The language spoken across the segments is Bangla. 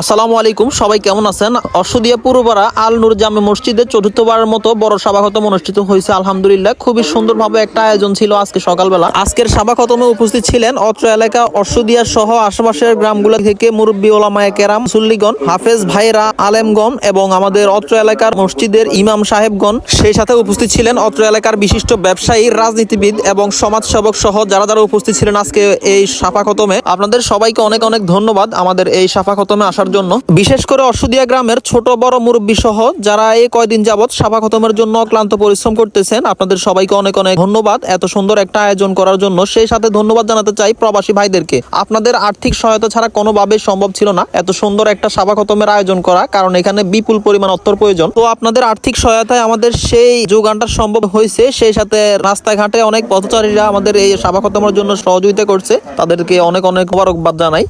আসসালামু আলাইকুম, সবাই কেমন আছেন? অশ্বদিয়া পুরোপাড়া আল নূর জামে মসজিদে চতুর্থবারের মতো বড় সভা অনুষ্ঠিত হয়েছে, আলহামদুলিল্লাহ। খুবই সুন্দরভাবে একটা আয়োজন ছিল আজকে সকালবেলা। আজকের সভা খতমে উপস্থিত ছিলেন অত্র এলাকা অশ্বদিয়া সহ আশেপাশের গ্রামগুলো থেকে মুরব্বী ওলামায়ে কেরাম সুল্লিগণ হাফেজ ভাইরা আলেমগণ এবং আমাদের অত্র এলাকার মসজিদের ইমাম সাহেবগণ। সেই সাথে উপস্থিত ছিলেন অত্র এলাকার বিশিষ্ট ব্যবসায়ী, রাজনীতিবিদ এবং সমাজসেবক সহ যারা যারা উপস্থিত ছিলেন আজকে এই সাফা খতমে আপনাদের সবাইকে অনেক অনেক ধন্যবাদ আমাদের এই সাফা খতমে আসার জন্য। বিশেষ করে অশ্বদিয়া গ্রামের ছোট বড় মুরব্বী সহ যারা এই কয়দিন যাবৎ সাফা খতমের জন্য অক্লান্ত পরিশ্রম করতেছেন, আপনাদের সবাইকে অনেক অনেক ধন্যবাদ। এত সুন্দর একটা আয়োজন করার জন্য সেই সাথে ধন্যবাদ জানাতে চাই প্রবাসী ভাইদেরকে। আপনাদের আর্থিক সহায়তা ছাড়া কোনোভাবে সম্ভব ছিল না এত সুন্দর একটা সাফা খতমের আয়োজন করা, কারণ এখানে বিপুল পরিমাণ অর্থর প্রয়োজন। তো আপনাদের আর্থিক সহায়তায় আমাদের সেই যোগানটা সম্ভব হয়েছে, সেই সাথে রাস্তাঘাটে অনেক পথচারীরা আমাদের এই সাফা খতমের জন্য সহযোগিতা করছে। তাদেরকে অনেক অনেক মোবারকবাদ জানাই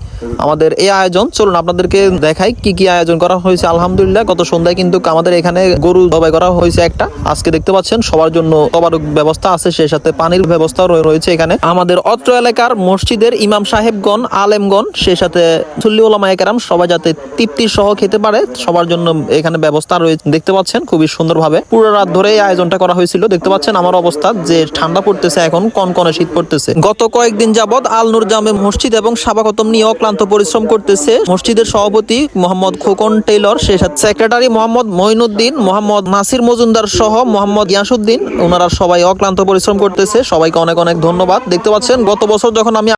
আমাদের এই আয়োজন। চলুন, আপনাদেরকে দেখাই কি কি আয়োজন করা হয়েছে। আলহামদুলিল্লাহ, গত সন্ধ্যায় কিন্তু আমাদের এখানে গরু জবাই করা হয়েছে একটা। আজকে দেখতে পাচ্ছেন, সবার জন্য তবারক ব্যবস্থা আছে, সেই সাথে পানির ব্যবস্থাও রয়েছে এখানে। আমাদের অত্র এলাকার মসজিদের ইমাম সাহেবগণ, আলেমগণ, সেই সাথে সুল্লিউলামা সবাই যাতে তৃপ্তি সহ খেতে পারে, সবার জন্য এখানে ব্যবস্থা রয়েছে দেখতে পাচ্ছেন, খুবই সুন্দরভাবে। পুরো রাত ধরে এই আয়োজনটা করা হয়েছিল। দেখতে পাচ্ছেন আমার অবস্থা, যে ঠান্ডা পড়তেছে এখন, কনকনে শীত পড়তেছে। গত কয়েকদিন যাবৎ আল নূর জামে মসজিদ এবং সাবাকতম নিয়ে অক্লান্ত পরিশ্রম করতেছে মসজিদের সভাপতি মোহাম্মদ খোকন টেইলর সে সেক্রেটারি মোহাম্মদ মঈনুদ্দিন, মোহাম্মদ নাসির মজুমদার সহ মোহাম্মদ ইয়াসুদ্দিন। ওনারা সবাই অক্লান্ত পরিশ্রম করতেছে। সবাইকে অনেক অনেক ধন্যবাদ। দেখতে পাচ্ছেন, গত বছর যখন আমি